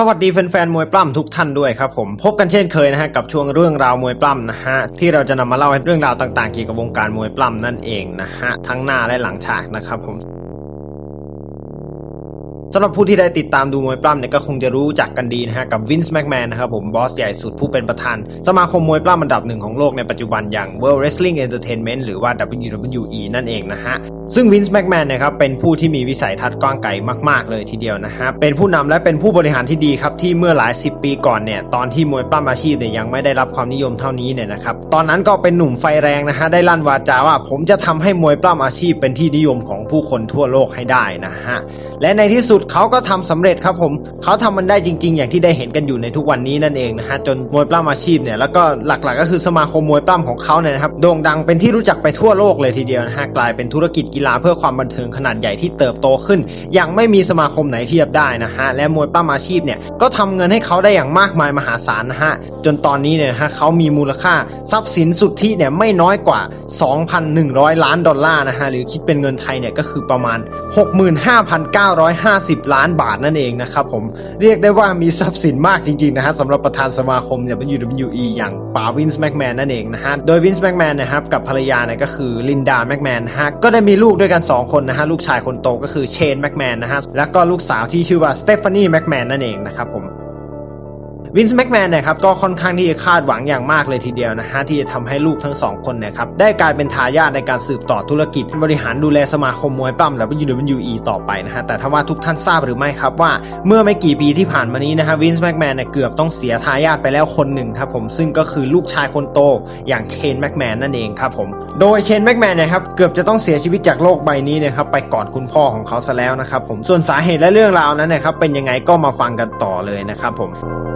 สวัสดีแฟนๆ มวยปล้ำทุกท่านด้วยครับผมพบกันเช่นเคยนะฮะกับช่วงเรื่องราวมวยปล้ำนะฮะที่เราจะนำมาเล่าให้เรื่องราวต่างๆเกี่ยวกับวงการมวยปล้ำนั่นเองนะฮะทั้งหน้าและหลังฉากนะครับผมสำหรับผู้ที่ได้ติดตามดูมวยปล้ำเนี่ยก็คงจะรู้จักกันดีนะฮะกับวินส์แม็กแมนนะครับผมบอสใหญ่สุดผู้เป็นประธาน สมาคมมวยปล้ำอันดับหนึ่งของโลกในปัจจุบันอย่าง World Wrestling Entertainment หรือว่า WWE นั่นเองนะฮะ ซึ่งวินส์แม็กแมนนะครับเป็นผู้ที่มีวิสัยทัศน์กว้างไกลมาก ๆ เลยทีเดียวนะฮะเป็นผู้นำและเป็นผู้บริหารที่ดีครับที่เมื่อหลาย 10 ปีก่อนเนี่ยตอนที่มวยปล้ำอาชีพเนี่ยยังไม่ได้รับความนิยมเท่านี้เนี่ยนะครับตอนนั้นก็เป็นหนุ่มไฟแรงนะฮะได้ลั่นวาจาว่า ผมจะทำให้มวยปล้ำอาชีพเป็นที่นิยมของผู้คนทั่วโลกให้ได้นะฮะและในที่สุดเขาก็ทำสำเร็จครับผมเขาทำมันได้จริง ๆ อย่างที่ได้เห็นกันอยู่ในทุกวันนี้นั่นเองนะฮะจนมวยปล้ำอาชีพเนี่ยแล้วก็หลักๆ ก็คือสมาคมมวยปล้ำของเขาเนี่ยนะครับโด่งดังเป็นที่รู้จักไปทั่วโลกเลยทีเดียวนะฮะกลายเป็นธุรกิจกีฬาเพื่อความบันเทิงขนาดใหญ่ที่เติบโตขึ้น อย่างไม่มีสมาคมไหนเทียบได้นะฮะ และมวยปล้ำอาชีพเนี่ยก็ทำเงินให้เขาได้อย่างมากมายมหาศาลนะฮะ จนตอนนี้เนี่ยนะฮะเขามีมูลค่าทรัพย์สินสุทธิเนี่ยไม่น้อยกว่า 2,100 ล้านดอลลาร์นะฮะ หรือคิดเป็นเงินไทยเนี่ยก็คือประมาณ65,950 ล้านบาทนั่นเองนะครับผมเรียกได้ว่ามีทรัพย์สินมากจริงๆนะฮะสำหรับประธานสมาคมเนี่ย WWE อย่างป๋าวินส์แม็กแมนนั่นเองนะฮะโดยวินส์แม็กแมนนะครับกับภรรยาเนี่ยก็คือลินดาแม็กแมนฮะก็ได้มีลูกด้วยกัน 2 คนนะฮะลูกชายคนโตก็คือเชนแม็กแมนนะฮะแล้วก็ลูกสาวที่ชื่อว่าสเตฟานีแม็กแมนนั่นเองนะครับผม วินส์แม็กแมนเนี่ยครับก็ค่อนข้างที่จะคาดหวังอย่างมากเลยทีเดียวนะฮะที่จะทำให้ลูกทั้งสองคนเนี่ยครับได้กลายเป็นทายาทในการสืบต่อธุรกิจ บริหารดูแลสมาคมมวยปล้ำและ WWE ต่อไปนะฮะแต่ถ้าว่าทุกท่านทราบหรือไม่ครับว่าเมื่อไม่กี่ปีที่ผ่านมานี้นะฮะวินส์แม็กแมนเนี่ยเกือบต้องเสียทายาทไปแล้วคนหนึ่งครับผมซึ่งก็คือลูกชายคนโตอย่างเชนแม็กแมนนั่นเองครับผมโดยเชนแม็กแมนเนี่ยครับเกือบจะต้องเสียชีวิตจากโลกใบนี้เนี่ยครับไปก่อนคุณพ่อของเขาซะแล้วนะครับผมส่วนสาเหตุและเรื่องราวนั้นนะครับเป็นยังไงก็มาฟังกันต่อเลยนะครับผม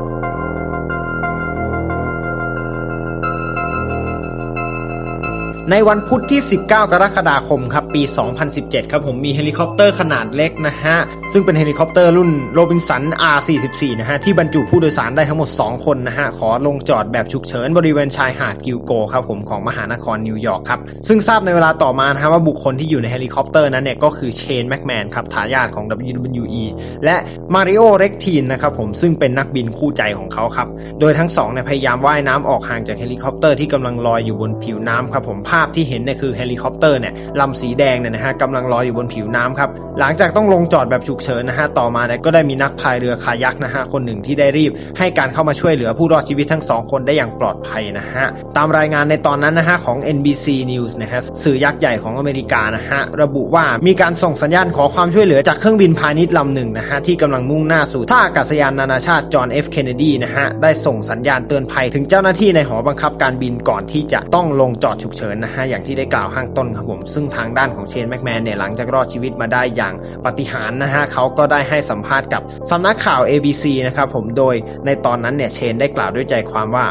ในวันพุธที่ 19 กรกฎาคมครับปี 2017 ครับผมมีเฮลิคอปเตอร์ขนาดเล็กนะฮะ ซึ่งเป็นเฮลิคอปเตอร์รุ่นโรบินสัน R44 นะฮะ ที่บรรจุผู้โดยสารได้ทั้งหมด 2 คนนะฮะ ขอลงจอดแบบฉุกเฉินบริเวณชายหาดกิลโกครับผมของมหานครนิวยอร์กครับ ซึ่งทราบในเวลาต่อมานะฮะว่าบุคคลที่อยู่ในเฮลิคอปเตอร์นั้นเนี่ยก็คือเชนแม็กแมนครับทายาทของ WWE และมาริโอเร็กทีนนะครับผมซึ่งเป็นนักบินคู่ใจของเขาครับโดยทั้งสองเนี่ยพยายามว่ายน้ำออกห่างจากเฮลิคอปเตอร์ที่กำลังลอยอยู่บนผิวน้ำครับผมภาพที่เห็นเนี่ยคือเฮลิคอปเตอร์เนี่ยลำสีแดงเนี่ยนะฮะกำลังลอยอยู่บนผิวน้ำครับหลังจากต้องลงจอดแบบฉุกเฉินนะฮะต่อมาเนี่ยก็ได้มีนักพายเรือคายักนะฮะคนหนึ่งที่ได้รีบ ให้การเข้ามาช่วยเหลือผู้รอดชีวิตทั้งสองคนได้อย่างปลอดภัยนะฮะตามรายงานในตอนนั้นนะฮะของ NBC News นะฮะสื่อยักษ์ใหญ่ของอเมริกานะฮะระบุว่ามีการส่งสัญญาณขอความช่วยเหลือจากเครื่องบินพาณิชย์ลำหนึ่งนะฮะที่กำลังมุ่งหน้าสู่ท่าอากาศยานนานาชาติจอห์นเอฟเคนเนดีนะฮะได้ส่งสัญญาณเตือนภัยถึงเจ้าหน้าที่ในหอบังคับการบินก่อนที่จะต้องลงจอดฉุกเฉินนะฮะอย่างที่ได้กล่าวข้างต้นครับผมซึ่งทางด้านของเชนแม็กแมนเนี่ยหลังจากรอดชีวิตมาได้อย่างปฏิหารนะฮะเขาก็ได้ให้สัมภาษณ์กับสำนักข่าว ABC นะครับผมโดยในตอนนั้นเนี่ยเชนได้กล่าวด้วยใจความว่า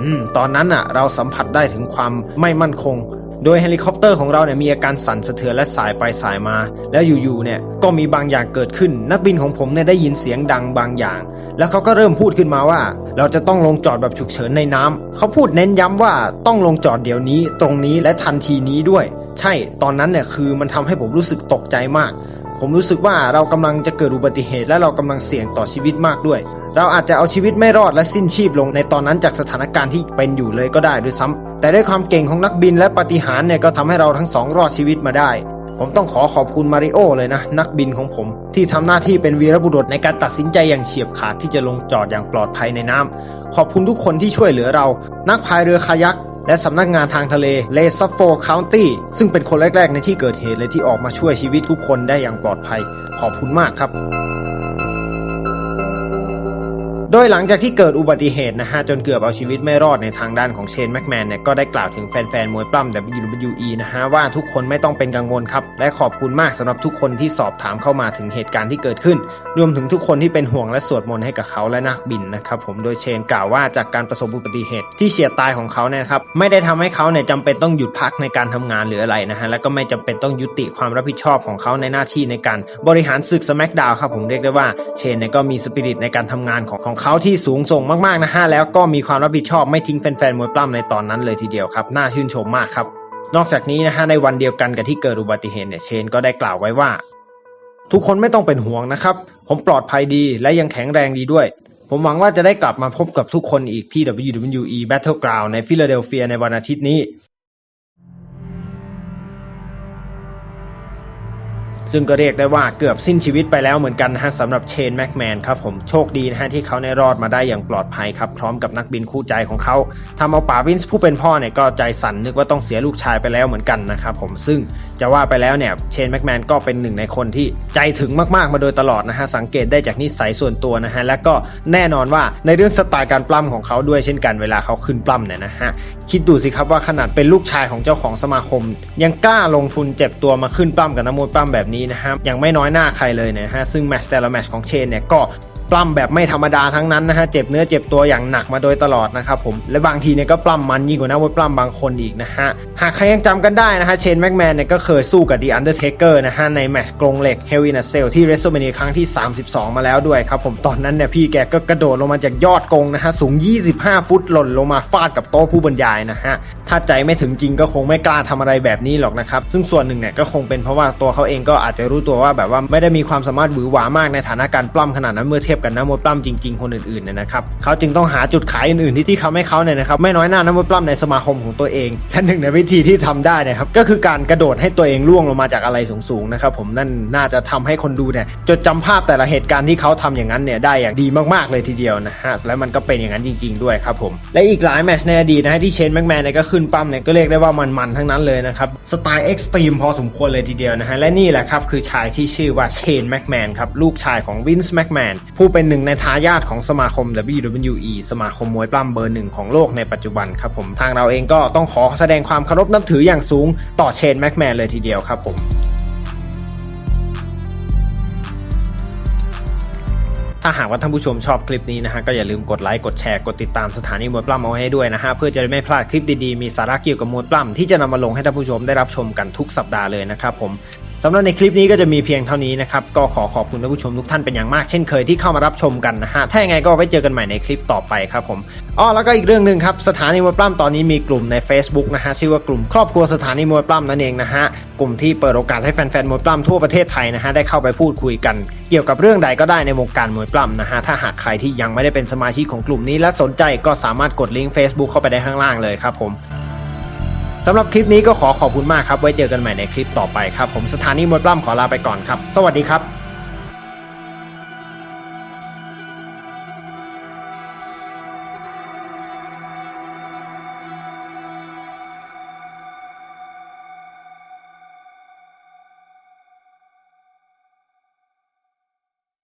อืมตอนนั้นอะ เราสัมผัสได้ถึงความไม่มั่นคง โดยเฮลิคอปเตอร์ของเราเนี่ยมีอาการสั่นสะเทือนและสายไปสายมา แล้วอยู่ๆเนี่ยก็มีบางอย่างเกิดขึ้น นักบินของผมเนี่ยได้ยินเสียงดังบางอย่าง แล้วเขาก็เริ่มพูดขึ้นมาว่า เราจะต้องลงจอดแบบฉุกเฉินในน้ำเขาพูดเน้นย้ำว่าต้องลงจอดเดี๋ยวนี้ ตรงนี้และทันทีนี้ด้วย ใช่ตอนนั้นเนี่ยคือมันทำให้ผมรู้สึกตกใจมาก ผมรู้สึกว่าเรากำลังจะเกิดอุบัติเหตุ และเรากำลังเสี่ยงต่อชีวิตมากด้วย เราอาจจะเอาชีวิตไม่รอดและสิ้นชีพลงในตอนนั้นจากสถานการณ์ที่เป็นอยู่เลยก็ได้ด้วยซ้ำ แต่ด้วยความเก่งของนักบินและปฏิหารเนี่ยก็ทำให้เราทั้งสองรอดชีวิตมาได้ ผมต้องขอขอบคุณมาริโอเลยนะ นักบินของผม ที่ทำหน้าที่เป็นวีรบุรุษในการตัดสินใจอย่างเฉียบขาดที่จะลงจอดอย่างปลอดภัยในน้ำขอบคุณทุกคนที่ช่วยเหลือเรา นักพายเรือคายักและสำนักงานทางทะเลเลซัฟโฟคาวน์ตี้ซึ่งเป็นคนแรก ๆ ในที่เกิดเหตุเลยที่ออกมาช่วยชีวิตทุกคนได้อย่างปลอดภัย ขอบคุณมากครับ โดยหลังจากที่เกิดอุบัติเหตุนะฮะจนเกือบเอาชีวิตไม่รอดในทางด้านของเชนแม็กแมนเนี่ยก็ได้กล่าวถึงแฟนๆมวยปล้ำ WWE นะฮะว่าทุกคนไม่ต้องเป็นกังวลครับ และขอบคุณมากสำหรับทุกคนที่สอบถามเข้ามาถึงเหตุการณ์ที่เกิดขึ้น รวมถึงทุกคนที่เป็นห่วงและสวดมนต์ให้กับเขาและนักบินนะครับผมโดยเชนกล่าวว่าจากการประสบอุบัติเหตุที่เฉียดตายของเขาเนี่ยครับไม่ได้ทำให้เขาเนี่ยจำเป็นต้องหยุดพักในการทำงานหรืออะไรนะฮะแล้วก็ไม่จำเป็นต้องยุติความรับผิดชอบของเขาในหน้าที่ในการบริหารศึกสแมกดาวครับผมเรียกได้ว่าเชนเนี่ยก็มีสปิริตในการทำงานของของเขาที่สูงส่งมากๆนะฮะแล้วก็มีความรับผิดชอบไม่ทิ้งแฟนๆมวยปล้ำในตอนนั้นเลยทีเดียวครับ น่าชื่นชมมากครับ นอกจากนี้นะฮะในวันเดียวกันกับที่เกิดอุบัติเหตุเนี่ยเชนก็ได้กล่าวไว้ว่า ทุกคนไม่ต้องเป็นห่วงนะครับ ผมปลอดภัยดีและยังแข็งแรงดีด้วย ผมหวังว่าจะได้กลับมาพบกับทุกคนอีกที่ WWE Battleground ในฟิลาเดลเฟียในวันอาทิตย์นี้ ซึ่งก็เรียกได้ว่าเกือบสิ้นชีวิตไปแล้วเหมือนกันฮะสำหรับเชนแม็กแมนครับผมโชคดีนะฮะที่เขาในยรอดมาได้อย่างปลอดภัยครับพร้อมกับนักบินคู่ใจของเขาทำเอาป๋าวินส์ผู้เป็นพ่อเนี่ยก็ใจสั่นนึกว่าต้องเสียลูกชายไปแล้วเหมือนกันนะครับผมซึ่งจะว่าไปแล้วเนี่ยเชนแม็กแมนก็เป็นหนึ่งในคนที่ใจถึงมากๆมาโดยตลอดนะฮะสังเกตได้จากนิสัยส่วนตัวนะฮะและก็แน่นอนว่าในเรื่องสไตล์การปล้ำของเขาด้วยเช่นกันเวลาเขาขึ้นปล้ำเนี่ยนะฮะคิดดูสิครับว่าขนาดเป็นลูกชายของเจ้าของสมาคม ยังกล้าลงทุนเจ็บตัวมาขึ้นปล้ำกับนักมวยปล้ำแบบนี้นะฮะยังไม่น้อยหน้าใครเลยนะฮะซึ่งแมตช์แต่ละแมตช์ของเชนเนี่ยก็ ปล้ำแบบไม่ธรรมดาทั้งนั้นนะฮะเจ็บเนื้อเจ็บตัวอย่างหนักมาโดยตลอดนะครับผมและบางทีเนี่ยก็ปล้ำมันยิ่งกว่านักมวยปล้ำบางคนอีกนะฮะหากใครยังจำกันได้นะฮะเชนแม็กแมนเนี่ยก็เคยสู้กับดีอันเดอร์เทเกอร์นะฮะในแมตช์กรงเหล็กเฮลินเซลที่ w r e s t l e m a n i a ครั้งที่ 32 มาแล้วด้วยครับผมตอนนั้นเนี่ยพี่แกก็กระโดดลงมาจากยอดกรงนะฮะสูง 25 ฟุตหล่นลงมาฟาดกับโต๊ะผู้บรรยายนะฮะถ้าใจไม่ถึงจริงก็คงไม่กล้าทำอะไรแบบนี้หรอกนะครับซึ่งส่วนหนึ่งเนี่ยก็คงเป็นเพราะว่าตัวเขาเองก็อาจจะรู้ตัวว่าแบบว่าไม่ได้มีความสามารถหวือหวามากในฐานะการปล้ำขนาดนั้นเมื่อเทียบกับนักมวยปล้ำจริง ๆ คนอื่นๆเนี่ยนะครับเขาจึงต้องหาจุดขายอื่นๆที่ที่ทำให้เขาเนี่ยนะครับไม่น้อยหน้านักมวยปล้ำในสมาคมของตัวเองและหนึ่งในวิธีที่ทำได้นะครับก็คือการกระโดดให้ตัวเองล่วงลงมาจากอะไรสูงๆนะครับผมนั่นน่าจะทำให้คนดูเนี่ยจดจำภาพแต่ละเหตุการณ์ที่เขาทำอย่างนั้นเนี่ยได้อย่างดีมากๆเลยทีเดียวนะฮะและมันก็เป็นอย่างนั้นจริง ๆ ด้วยครับผมและอีกหลายแมชในอดีตนะฮะที่เชนแม็กแมนเนี่ยก็ขึ้นปั้มเนี่ยก็เรียกได้ว่ามันๆทั้งนั้นเลยนะครับสไตล์เอ็กซ์ตรีมพอสมควรเลยทีเดียวนะฮะและนี่แหละครับคือชายที่ชื่อว่าเชนแม็กแมนครับลูกชายของวินส์แม็กแมนผูเป็นหนึ่งในทายาทของสมาคม WWE สมาคมมวยปล้ำเบอร์หนึ่งของโลกในปัจจุบันครับผมทางเราเองก็ต้องขอแสดงความเคารพนับถืออย่างสูงต่อเชนแม็กแมนเลยทีเดียวครับผมถ้าหากว่าท่านผู้ชมชอบคลิปนี้นะฮะก็อย่าลืมกดไลค์กดแชร์กดติดตามสถานีมวยปล้ำเอาให้ด้วยนะฮะเพื่อจะได้ไม่พลาดคลิปดีๆมีสาระเกี่ยวกับมวยปล้ำที่จะนำมาลงให้ท่านผู้ชมได้รับชมกันทุกสัปดาห์เลยนะครับผม สำหรับในคลิปนี้ก็จะมีเพียงเท่านี้นะครับ ก็ขอขอบคุณท่านผู้ชมทุกท่านเป็นอย่างมากเช่นเคยที่เข้ามารับชมกันนะฮะ ถ้าอย่างไงก็ไว้เจอกันใหม่ในคลิปต่อไปครับผมอ๋อแล้วก็อีกเรื่องหนึ่งครับ สถานีมวยปล้ำตอนนี้มีกลุ่มใน Facebook นะฮะชื่อว่ากลุ่มครอบครัวสถานีมวยปล้ำนั่นเองนะฮะกลุ่มที่เปิดโอกาสให้แฟนๆมวยปล้ำทั่วประเทศไทยนะฮะได้เข้าไปพูดคุยกัน เกี่ยวกับเรื่องใดก็ได้ในวงการมวยปล้ำนะฮะถ้าหากใครที่ยังไม่ได้เป็นสมาชิกของกลุ่มนี้และสนใจก็สามารถกดลิงก์ Facebook เข้าไปได้ข้างล่างเลยครับผม สำหรับคลิปนี้ก็ขอขอบคุณมากครับ ไว้เจอกันใหม่ในคลิปต่อไปครับ ผมสถานีมดปล้ำขอลาไปก่อนครับ สวัสดีครับ